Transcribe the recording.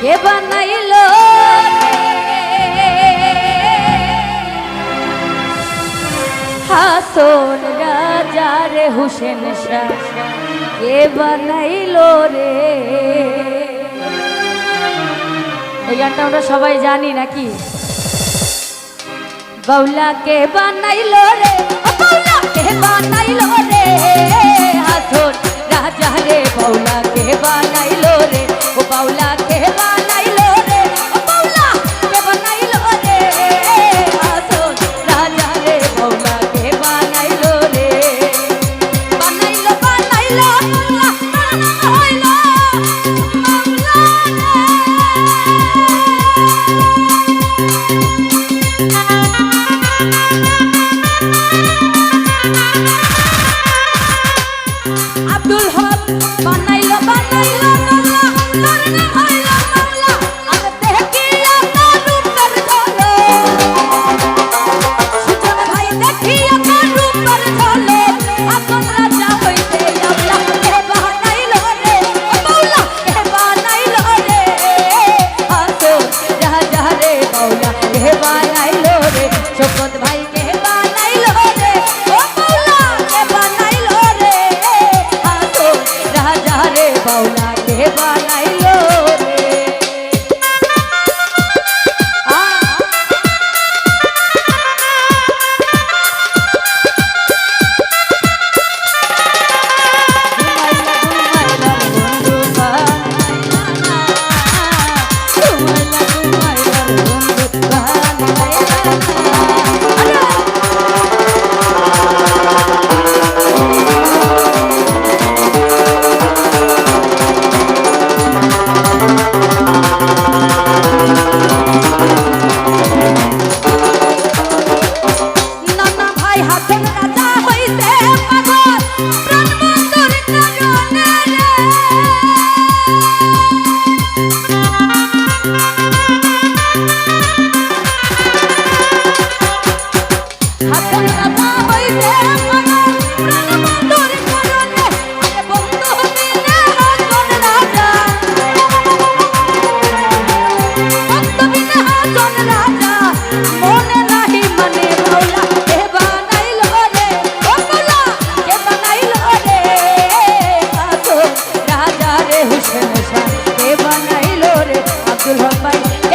কে বানাইল হাসন রাজা রে হুসেন শাহ কে বানাইল রে? এই গানটা আমরা সবাই জানি নাকি? বাউলা কে বানাইল রে। বাউলা কে bye.